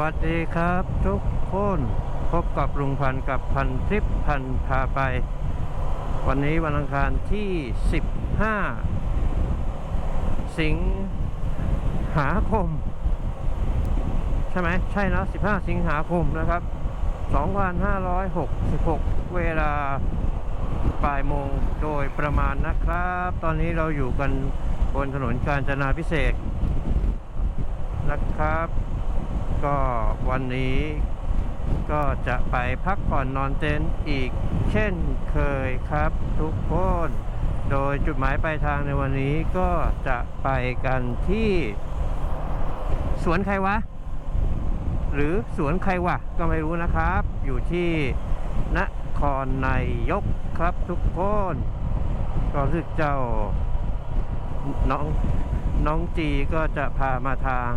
วัสดีครับทุกคนพบกับลุงพันกับพันทิปพันพาไป วันนี้วันอังคารที่ 15 สิงหาคม ใช่ไหมใช่นะ15 สิงหาคมนะครับ 2566 เวลาบ่ายโมงโดยประมาณนะครับ ตอนนี้เราอยู่กันบนถนนกาญจนาพิเศษนะครับ ก็วันนี้ก็จะไปพักผ่อนนอนเต็นท์อีกเช่นเคยครับทุกคน โดยจุดหมายปลายทางในวันนี้ก็จะไปกันที่ สวนใครวะ หรือสวนใครวะ ก็ไม่รู้นะครับ อยู่ที่นครนายกครับทุกคน ก็รู้สึกเจ้าน้องน้องจีก็จะพามาทาง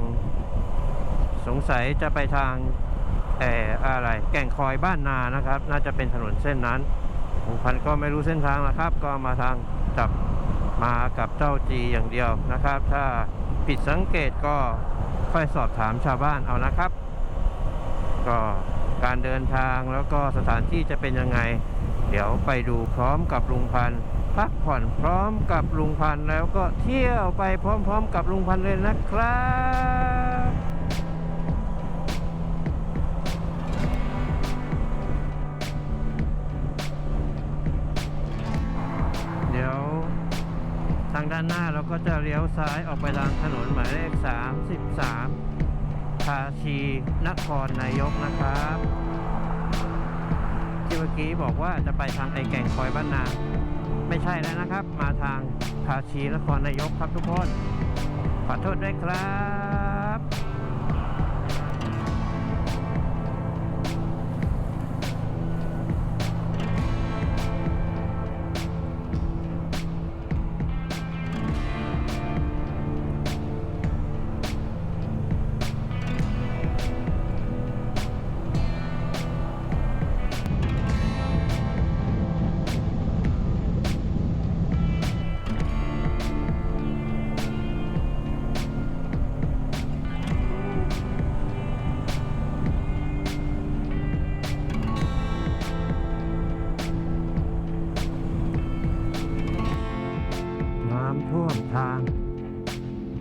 สงสัยจะไปทางแอออะไร แก่งคอยบ้านนานะครับ น่าจะเป็นถนนเส้นนั้นผมพันก็ไม่รู้เส้นทางนะครับ ก็มาทางจับมากับเจ้าจีอย่างเดียวนะครับ ถ้าผิดสังเกตก็ค่อยสอบถามชาวบ้านเอานะครับ ก็การเดินทางแล้วก็สถานที่จะเป็นยังไง เดี๋ยวไปดูพร้อมกับลุงพันพักผ่อนพร้อมกับลุงพันแล้วก็เที่ยวไปพร้อมๆ กับลุงพันเลยนะครับ ก็จะเลี้ยวซ้ายออกไปทางถนนหมายเลข 33ภาชีนครนายกนะครับที่เมื่อกี้บอกว่าจะไปทางไอแก่งคอยบ้านนา ไม่ใช่แล้วนะครับ มาทางภาชีนครนายกครับทุกคนขอโทษด้วยครับ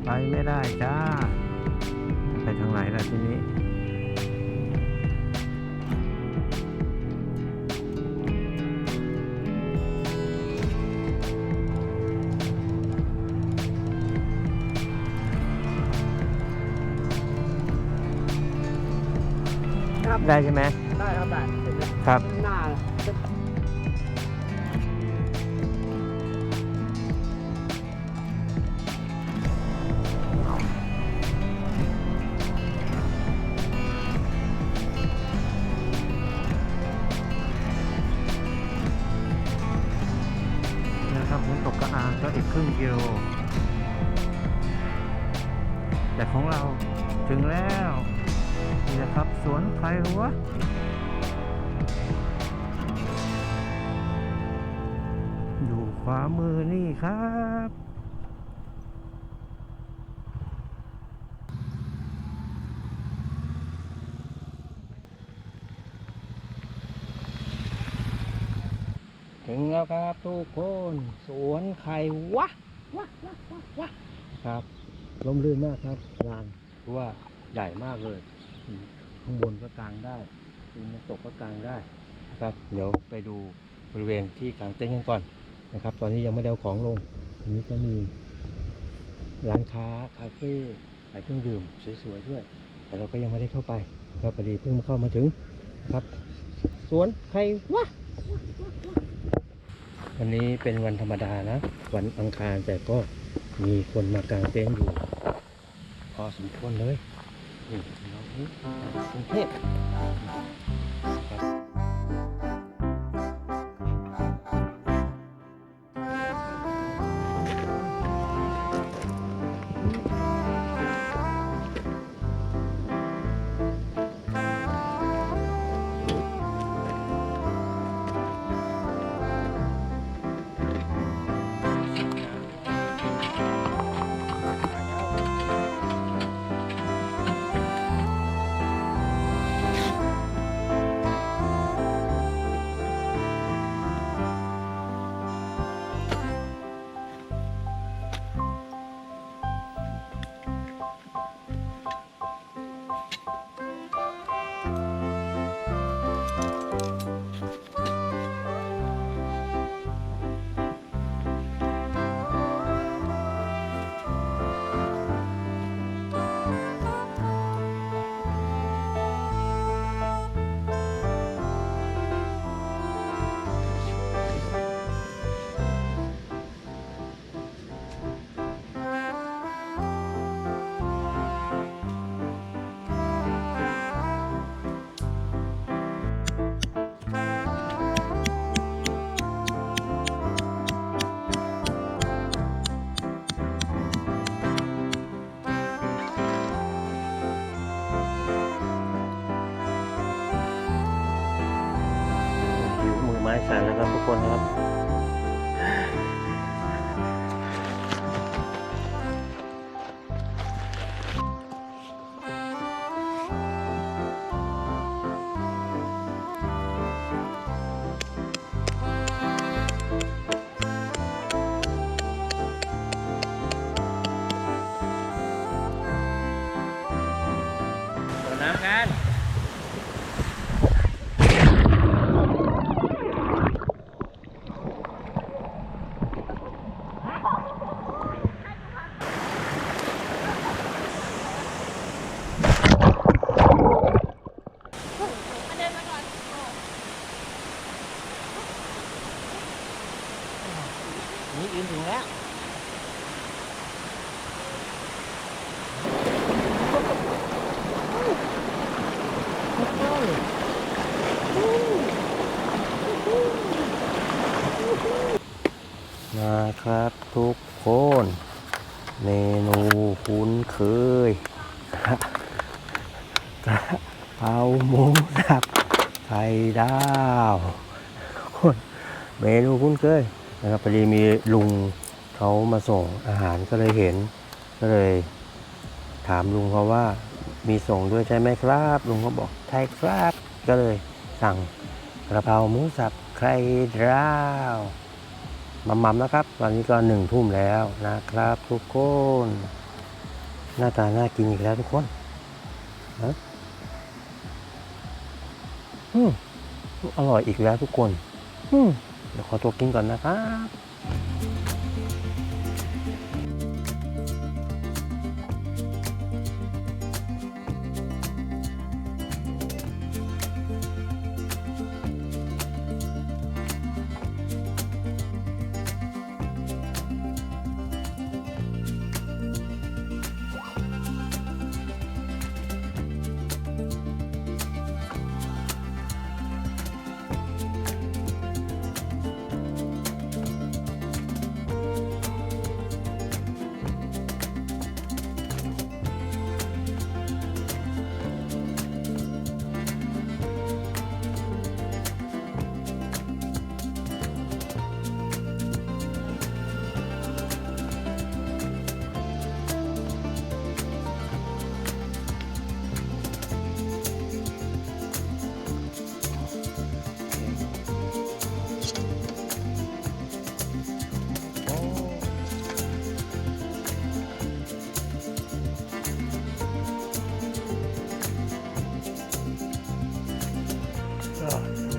ไปไม่ได้จ้า ไปทางไหนล่ะทีนี้ครับได้ใช่ไหมได้ครับได้เห็นไหมครับ น้านะครับน้ำตกกระอางก็อีกครึ่งกิโลแต่ของเราถึงแล้วนี่นะครับสวนใครวอยู่ขวามือนี่ครับ ถึงแล้วครับทุกคน สวนไข่วะวะวะวะวะครับลมลื่นมากครับลานเพราะว่าใหญ่มากเลยอืมข้างบนก็กางได้ริมน้ำตกก็กางได้นะครับ เดี๋ยวไปดูบริเวณที่กางเต็นท์กันก่อนนะครับ ตอนนี้ยังไม่ได้เอาของลงอันนี้ก็มีร้านค้าคาเฟ่ขายเครื่องดื่มสวยๆด้วย แต่เราก็ยังไม่ได้เข้าไปก็พอดีเพิ่งเข้ามาถึงนะครับ สวนไข่วะ วันนี้เป็นวันธรรมดานะ วันอังคารแต่ก็มีคนมากางเต็นท์อยู่ พอสมควรเลยนี่เราที่กรุงเทพ นี่ยืนถึงแล้วมาครับทุกคน เมนูคุ้นเคยกระเพราหมูสับไข่ดาวคนเมนูคุ้นเคยนะครับพอดีมี ลุงเขามาส่งอาหารก็เลยเห็น ก็เลย ถามลุงเขาว่ามีส่งด้วยใช่ไหมครับ ลุงเขาบอกใช่ครับ ก็เลยสั่งกระเพราหมูสับไข่ดาวมัมมัมนะครับ ตอนนี้ก็หนึ่งทุ่มแล้วนะครับ ทุกคนหน้าตาน่ากินอีกแล้วทุกคนนะอืมอร่อยอีกแล้วทุกคน อืมเดี๋ยวขอตัวกินก่อนนะครับ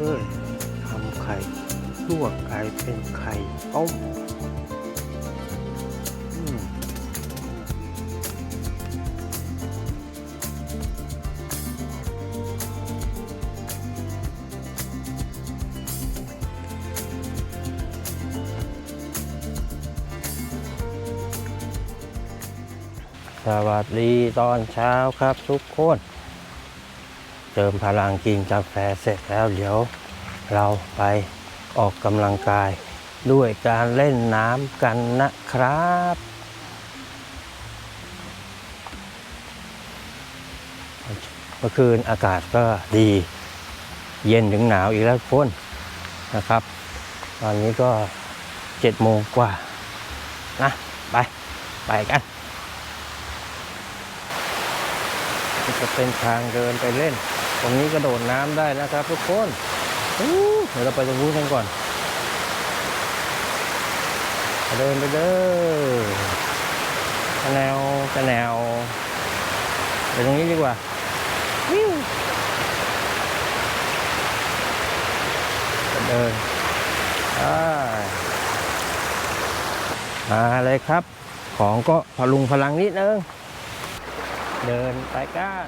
เลยทำไข่ลวกกลายเป็นไข่ต้มอืมสวัสดีตอนเช้าครับทุกคน เติมพลังกินกาแฟเสร็จแล้วเดี๋ยวเราไปออกกำลังกาย ด้วยการเล่นน้ำกันนะครับเมื่อคืนอากาศก็ดี เย็นถึงหนาวอีกแล้วทุกคนนะครับ ตอนนี้ก็เจ็ดโมงกว่านะไปไปกันจะเป็นทางเดินไปเล่น รงนี้กระโดดน้ำได้นะครับทุกคนเดี๋ยวเราไปตรงนู้นกันก่อน เดินไปเด้อแนวจะแนวไปตรงนี้ดีกว่าเดินมาเลยครับ ของก็พลุงพลังนิดนึง เดินไปก้าน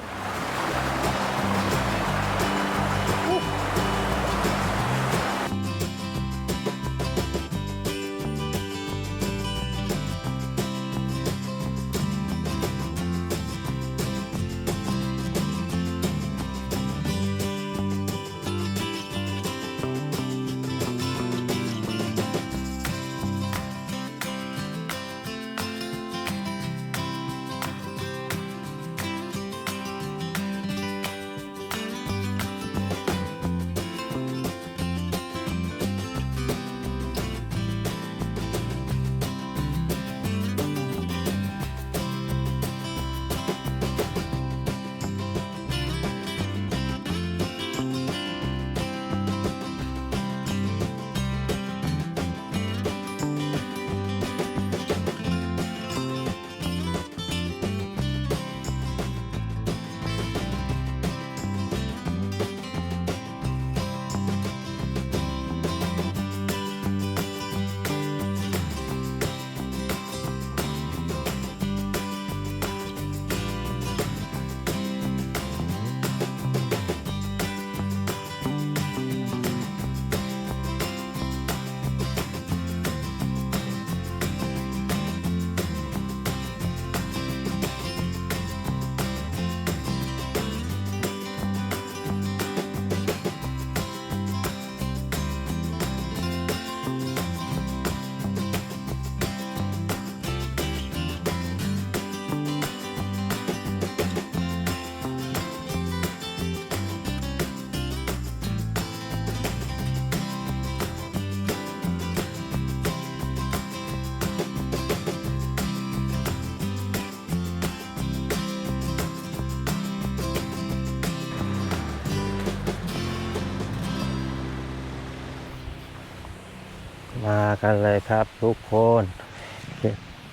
มากันเลยครับทุกคน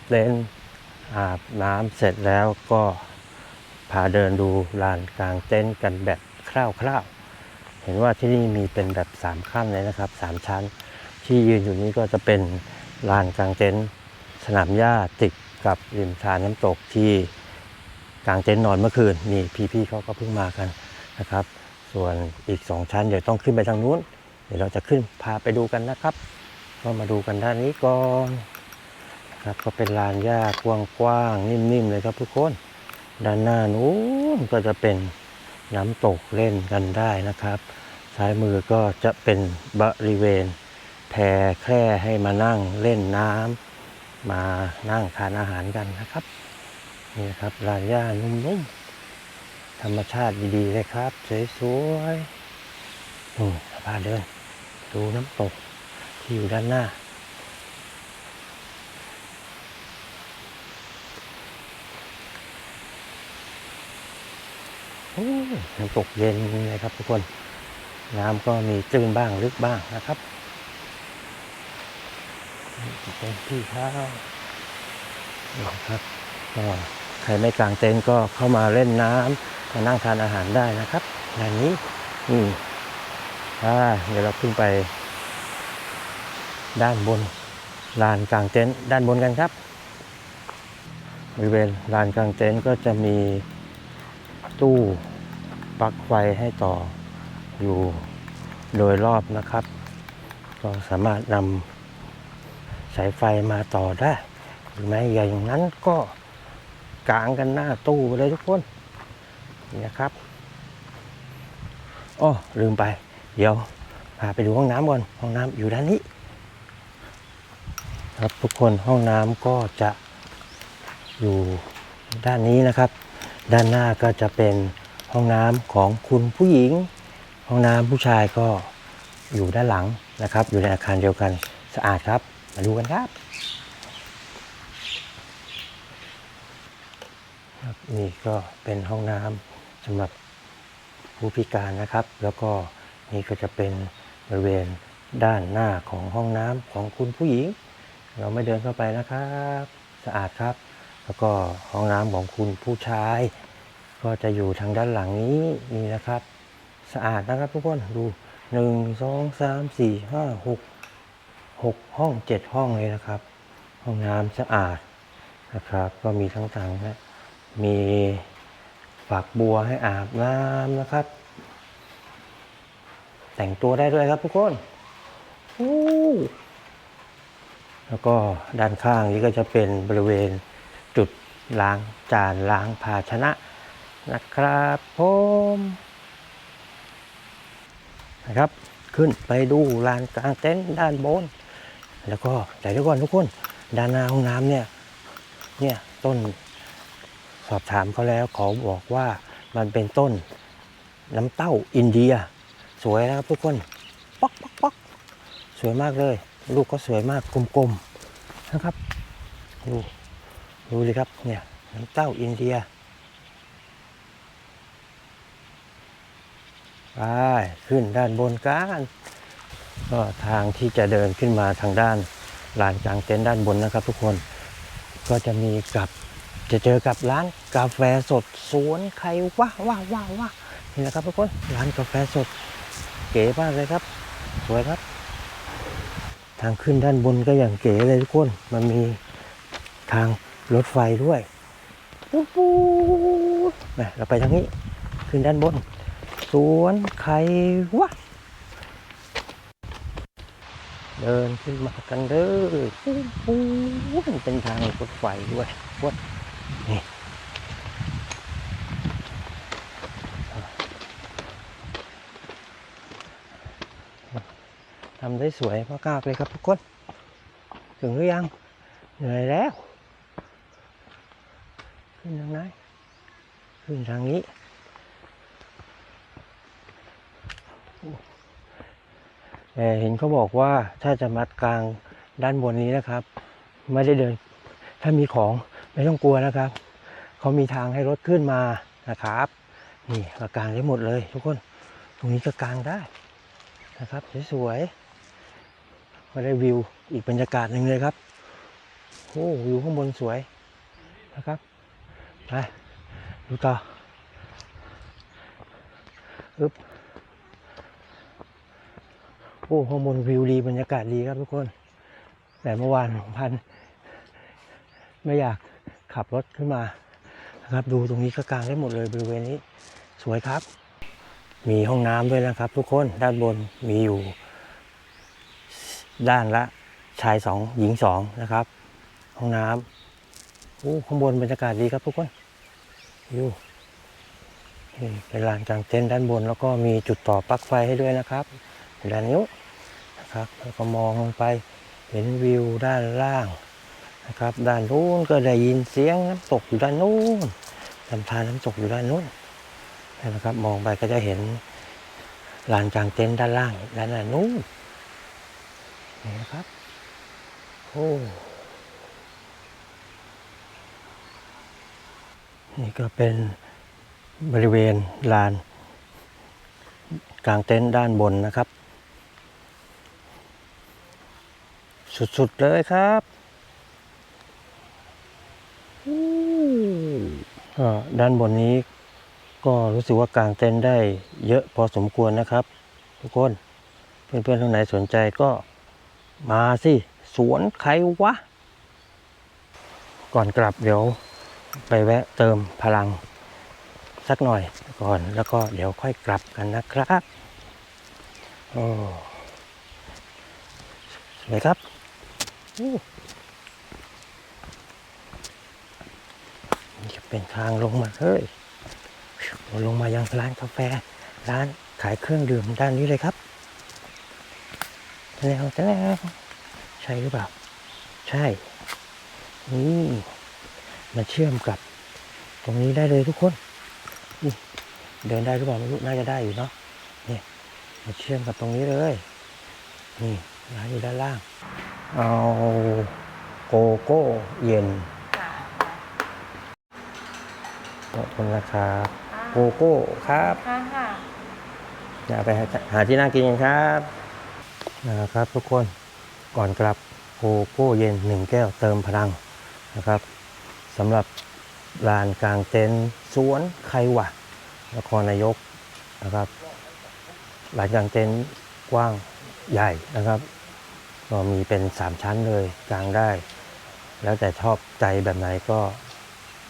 เล่นอาบน้ำเสร็จแล้วก็พาเดินดูลานกลางเต็นท์กันแบบคร่าวๆ เห็นว่าที่นี่มีเป็นแบบสามขั้นเลยนะครับสามชั้น ที่ยืนอยู่นี้ก็จะเป็นลานกลางเต็นท์สนามหญ้าติดกับริมทานน้ำตกที่กลางเต็นท์นอนเมื่อคืนนี่พี่ๆเขาก็เพิ่งมากันนะครับ ส่วนอีกสองชั้นเดี๋ยวต้องขึ้นไปทางนู้น เดี๋ยวเราจะขึ้นพาไปดูกันนะครับ ก็มาดูกันด้านนี้ก่อนครับก็เป็นลานหญ้ากว้างๆนิ่มๆเลยครับทุกคน ด้านหน้านู้นก็จะเป็นน้ำตกเล่นกันได้นะครับ ซ้ายมือก็จะเป็นบริเวณแพแคร่ให้มานั่งเล่นน้ำมานั่งทานอาหารกันนะครับนี่ครับลานหญ้านุ่มๆธรรมชาติดีๆเลยครับ สวยๆนู่พาเดินดูน้ำตก ที่อยู่ด้านหน้าโอ้ยน้ำตกเย็นเลยครับทุกคน น้ำก็มีตื้นบ้างลึกบ้างนะครับนี่เป็นที่ข้าวนี่ครับก็ใครไม่กางเต็นท์ก็เข้ามาเล่นน้ำมานั่งทานอาหารได้นะครับด้านนี้นี่อ่าเดี๋ยวเราขึ้นไป ด้านบนลานกลางเต็นท์ด้านบนกันครับบริเวณลานกลางเต็นท์ก็จะมีตู้ปลั๊กไฟให้ต่ออยู่โดยรอบนะครับ ก็สามารถนำสายไฟมาต่อได้ หรือไม่อย่างนั้นก็กางกันหน้าตู้ไปเลยทุกคนนี่นะครับอ้อลืมไป เดี๋ยวพาไปดูห้องน้ำก่อน ห้องน้ำอยู่ด้านนี้ ครับทุกคนห้องน้ำก็จะอยู่ด้านนี้นะครับ ด้านหน้าก็จะเป็นห้องน้ำของคุณผู้หญิง ห้องน้ำผู้ชายก็อยู่ด้านหลังนะครับ อยู่ในอาคารเดียวกันสะอาดครับ มาดูกันครับนี่ก็เป็นห้องน้ำสำหรับผู้พิการนะครับ แล้วก็นี่ก็จะเป็นบริเวณด้านหน้าของห้องน้ำของคุณผู้หญิง เราไม่เดินเข้าไปนะครับ สะอาดครับ แล้วก็ห้องน้ำของคุณผู้ชาย ก็จะอยู่ทางด้านหลังนี้นี่นะครับ สะอาดนะครับทุกคนดูหนึ่งสองสามสี่ห้าหกหกห้องเจ็ดห้องเลยนะครับ ห้องน้ำสะอาดนะครับ ก็มีทั้งถังนะมีฝักบัวให้อาบน้ำนะครับ แต่งตัวได้ด้วยครับทุกคนอู้ แล้วก็ด้านข้างนี้ก็จะเป็นบริเวณจุดล้างจานล้างภาชนะนะครับผมนะครับขึ้นไปดูลานกลางเต็นท์ด้านบน แล้วก็แต่เดี๋ยวก่อนทุกคนด้านหน้าห้องน้ำเนี่ยเนี่ยต้นสอบถามเขาแล้วเขาบอกว่ามันเป็นต้นน้ำเต้าอินเดีย สวยนะครับทุกคน ป๊อกป๊อกป๊อกสวยมากเลย ลูกก็สวยมากกลมๆนะครับดูดูเลยครับเนี่ยน้ำเต้าอินเดียไปขึ้นด้านบนกันก็ทางที่จะเดินขึ้นมาทางด้านลานกลางเต็นท์ด้านบนนะครับ ทุกคนก็จะมีกับจะเจอกับร้านกาแฟสดสวนใครว้าว้าว้าว้านี่นะครับทุกคนร้านกาแฟสดเก๋มากเลยครับ สวยครับ ทางขึ้นด้านบนก็อย่างเก๋เลยทุกคน มันมีทางรถไฟด้วยปุ๊บปุ๊บมาเราไปทางนี้ ขึ้นด้านบน สวนไข่วะ เดินขึ้นมากันเด้อปุ๊บปุ๊บเป็นทางรถไฟด้วยวัด ทำได้สวยมากๆเลยครับทุกคน ถึงหรือยัง เหนื่อยแล้ว ขึ้นทางไหน ขึ้นทางนี้แต่เห็นเขาบอกว่าถ้าจะมัดกลางด้านบนนี้นะครับ ไม่ได้เดิน ถ้ามีของไม่ต้องกลัวนะครับ เขามีทางให้รถขึ้นมานะครับ นี่ก็กลางได้หมดเลยทุกคน ตรงนี้ก็กลางได้นะครับสวยๆ ก็ได้วิวอีกบรรยากาศหนึ่งเลยครับโอ้วิวข้างบนสวยนะครับไปดูต่ออึ๊บโอ้ข้างบนวิวดีบรรยากาศดีครับทุกคน แต่เมื่อวานพัน ไม่อยากขับรถขึ้นมานะครับ ดูตรงนี้ก็กลางได้หมดเลยบริเวณนี้สวยครับ มีห้องน้ำด้วยนะครับ ทุกคนด้านบนมีอยู่ ด้านละชายสองหญิงสองนะครับ ห้องน้ำโอ้ข้างบนบรรยากาศดีครับทุกคนอยู่นี่เป็นลานกลางเต็นท์ด้านบน แล้วก็มีจุดต่อปลั๊กไฟให้ด้วยนะครับด้านนิ้วนะครับแล้วก็มองลงไปเห็นวิวด้านล่างนะครับ ด้านนู้นก็ได้ยินเสียงน้ำตกอยู่ด้านนู้นลำธารน้ำตกอยู่ด้านนู้นนะครับ มองไปก็จะเห็นลานกลางเต็นท์ด้านล่างด้านนู้น นี่นะครับโอ้นี่ก็เป็นบริเวณลาน กลางเต็นท์ด้านบนนะครับ สุดๆเลยครับก็ด้านบนนี้ก็รู้สึกว่ากางเต็นท์ได้เยอะพอสมควรนะครับ ทุกคนเพื่อนๆท่านไหนสนใจก็ มาสิ สวนใครวะ ก่อนกลับเดี๋ยวไปแวะเติมพลัง สักหน่อยก่อนแล้วก็เดี๋ยวค่อยกลับกันนะครับโอ้สวยครับนี่จะเป็นทางลงมาเฮ้ยลงมายังร้านกาแฟ ร้านขายเครื่องดื่มด้านนี้เลยครับ แล้วแต่แล้วใช่หรือเปล่า ใช่ นี่มันเชื่อมกับ ตรงนี้ได้เลยทุกคนนี่เดินได้หรือเปล่าไม่รู้น่าจะได้อยู่เนาะนี่มันเชื่อมกับตรงนี้เลย นี่ร้านอยู่ด้านล่าง เอาโกโก้เย็นขอบคุณนะครับโกโก้ครับค่ะค่ะอย่าไปหาหาที่นั่งกินกันครับ นะครับทุกคนก่อนกลับโกโก้เย็นหนึ่งแก้วเติมพลังนะครับสำหรับลานกลางเต็นท์สวนไควะนครนายกนะครับลานกลางเต็นท์กว้างใหญ่นะครับก็มีเป็นสามชั้นเลยกลางได้ แล้วแต่ชอบใจแบบไหนก็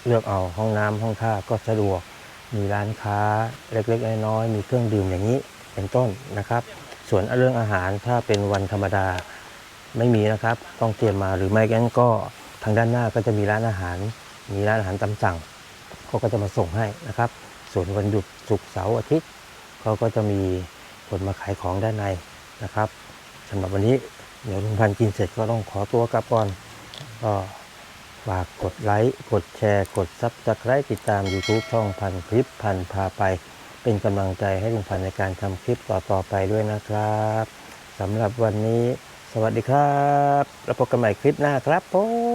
เลือกเอาห้องน้ำห้องท่าก็สะดวกมีร้านค้าเล็กๆน้อยๆมีเครื่องดื่มอย่างนี้เป็นต้นนะครับ ส่วนเรื่องอาหารถ้าเป็นวันธรรมดาไม่มีนะครับ ต้องเตรียมมาหรือไม่งั้นก็ทางด้านหน้าก็จะมีร้านอาหาร มีร้านอาหารตามสั่งเขาก็จะมาส่งให้นะครับ ส่วนวันหยุดศุกร์เสาร์อาทิตย์เขาก็จะมีคนมาขายของด้านในนะครับสำหรับวันนี้เดี๋ยวลุงพันกินเสร็จก็ต้องขอตัวกลับก่อนก็ฝากกดไลค์ กดแชร์ กดซับสไครต์ติดตาม YouTube ช่องพันคลิปพันพาไป เป็นกำลังใจให้ลุงพันในการทำคลิปต่อๆไปด้วยนะครับสำหรับวันนี้ สวัสดีครับ แล้วพบกันใหม่คลิปหน้าครับผม